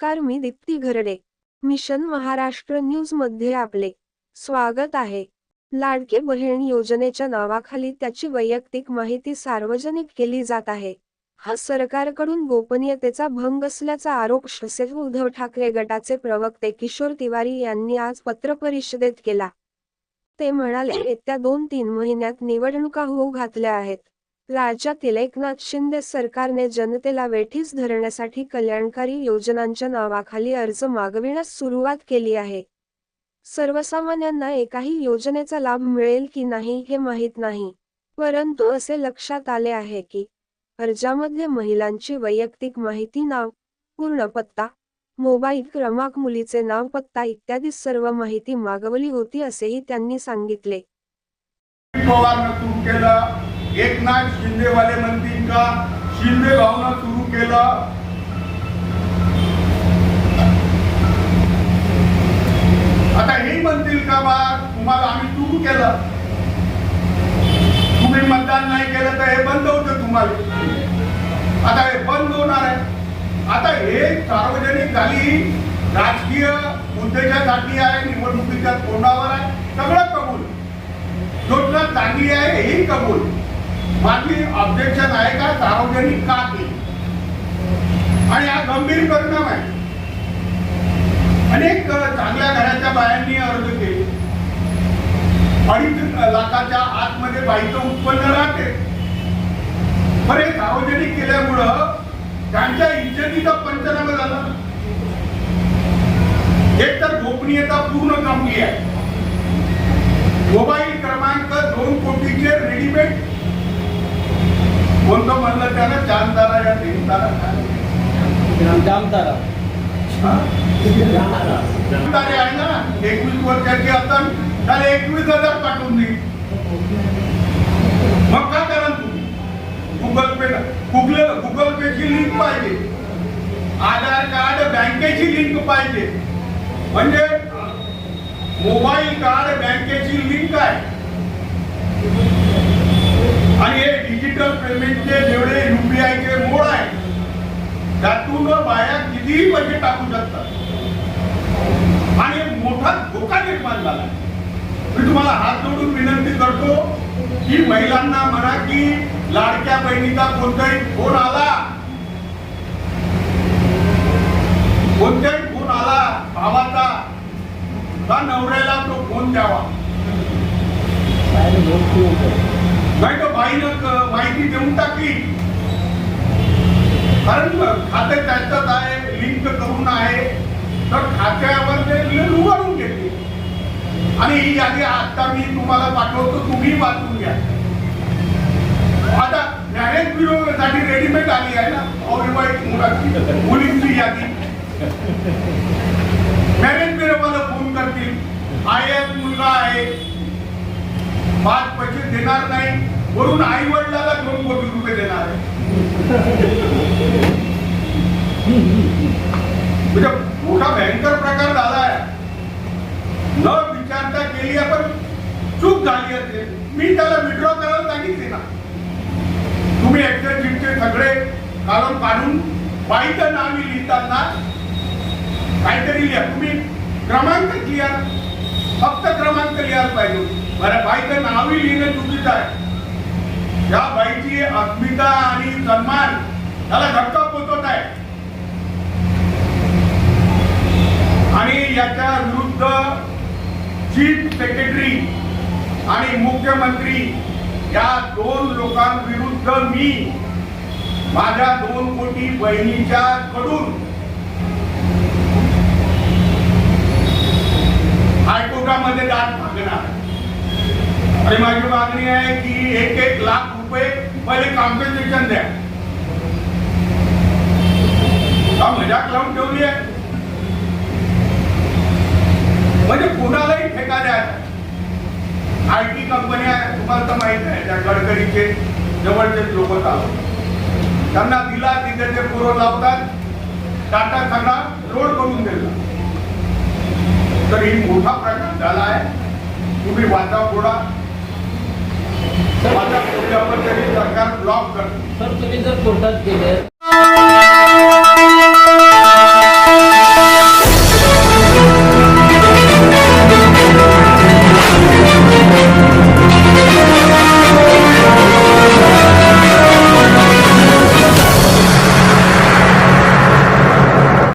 नमस्कार मी दीप्ती घरडे. मिशन महाराष्ट्र न्यूजमध्ये आपले स्वागत आहे. लाडके बहीण योजनेच्या नावाखाली त्याची वैयक्तिक माहिती सार्वजनिक केली जात आहे. हा सरकारकडून गोपनीयतेचा भंग असल्याचा आरोप शिवसेना उद्धव ठाकरे गटाचे प्रवक्ते किशोर तिवारी यांनी आज पत्रपरिषदेत केला. ते म्हणाले येत्या दोन तीन महिन्यात निवडणुका होऊ घातल्या आहेत. राज्यातील एकनाथ शिंदे सरकारने जनतेला वेठीस धरण्यासाठी कल्याणकारी योजनांच्या नावाखाली अर्ज मागविण्यास सुरुवात केली आहे. सर्वसामान्यांना एकाही योजनेचा लाभ मिळेल की नाही हे माहीत नाही. परंतु असे लक्षात आले आहे की अर्जामध्ये महिलांची वैयक्तिक माहिती नाव पूर्ण पत्ता मोबाईल क्रमांक मुलीचे नाव पत्ता इत्यादी सर्व माहिती मागवली होती असेही त्यांनी सांगितले. एकनाथ शिंदेवाले म्हणतील का? शिंदे भावना सुरू केला. आता हे म्हणतील का बा? तुम्हाला आम्ही सुरू केलं. तुम्ही मतदान नाही केलं तर हे बंद होतं तुम्हाला. आता हे बंद होणार आहे. आता हे सार्वजनिक झाली राजकीय उद्देशासाठी आहे निवडणुकीच्या तोंडावर आहे. सगळं कबूल. योजना चांगली आहे हेही कबूल. माझी ऑब्जेक्शन आहे का सार्वजनिक का केली आणि हा गंभीर परिणाम आहे. अनेक चांगल्या घराच्या बायांनी अर्ज केले. अडीच लाखाच्या आतमध्ये बाईचं उत्पन्न राहते. पण हे सार्वजनिक केल्यामुळं त्यांच्या इज्जतीचा पंचनामा झाला. एक तर गोपनीयता पूर्ण कमी आहे. मोबाईल क्रमांक दोन कोटीचे रेडीमेड कोणतं म्हणलं त्यानं? चार तारा या तीन तारा? जामतारा? तारे आहे ना? एकवीस वर्षाची आता त्याला एकवीस हजार पाठवून दे. मग काय करा तुम्ही गुगल पे गुगल गुगल पेची लिंक पाहिजे. आधार कार्ड बँकेची लिंक पाहिजे. म्हणजे मोबाईल कार्ड बँकेची लिंक आहे. आणि हे डिजिटल पेमेंटचे जेवढे युपीआयचे मोड आहेत त्यातून बाया कितीही पैसे टाकू शकतात आणि मोठा धोका निर्माण झाला. मी तुम्हाला हात जोडून विनंती करतो की महिलांना म्हणा की लाडक्या बहिणीचा कोणताही फोन आला कोणताही फोन आला भावाचा नवऱ्याला तो फोन द्यावा. बाईनं माहिती देऊन टाकली कारण खाते त्यांच्यात आहे लिंक करून आहे. तर खात्यावर ते लिहून उघडून आणि ही यादी आता मी तुम्हाला पाठवतो तुम्ही वाचून घ्या. आता मॅरेज ब्युरो साठी रेडीमेड आली आहे ना? अविवाहित मुलाची मुलींची यादी. मॅरेज ब्युरो मला फोन करतील आय मुलगा आहे. पाच पैसे देणार नाही. वरून आई वडिलाला दोन कोटी रुपये देणार आहे. म्हणजे मोठा भयंकर प्रकार झाला आहे. न विचारता केली आपण पण चूक झाली असते मी त्याला विड्रॉ करायला सांगितले ना. तुम्ही एक्सेल शीटचे सगळे काढून काढून बाईचं नाव लिहिताना काहीतरी लिहा. तुम्ही क्रमांक लिहा फक्त क्रमांक लिहायला पाहिजे. बरं बाईचं नावही लिहिणं चुकीचं आहे. या बाईची अस्मिता आणि सन्मान त्याला धक्का पोचवत आहे. आणि याच्या विरुद्ध चीफ सेक्रेटरी आणि मुख्यमंत्री या दोन लोकांविरुद्ध मी माझ्या दोन कोटी बहिणीच्या कडून हायकोर्टामध्ये दाद मागणार. आणि माझी मागणी आहे की एक एक लाख पहिले कॉम्पेन्सेशन द्या. का मजाक लावून ठेवली आहे. म्हणजे कुणालाही ठेका द्यायचा आय टी कंपन्या तुम्हाला तर माहीत आहे त्या गडकरीचे जवळचे लोक चालवतात त्यांना दिला तिथे ते पुरव लावतात. टाटा सगळा लोड करून दिला. तर ही मोठा प्रकार झाला आहे. तुम्ही वाचा फोडा. वाचा फोडल्यावर तरी सरकार ब्लॉक करते सर तुम्ही जर कोर्टात गेले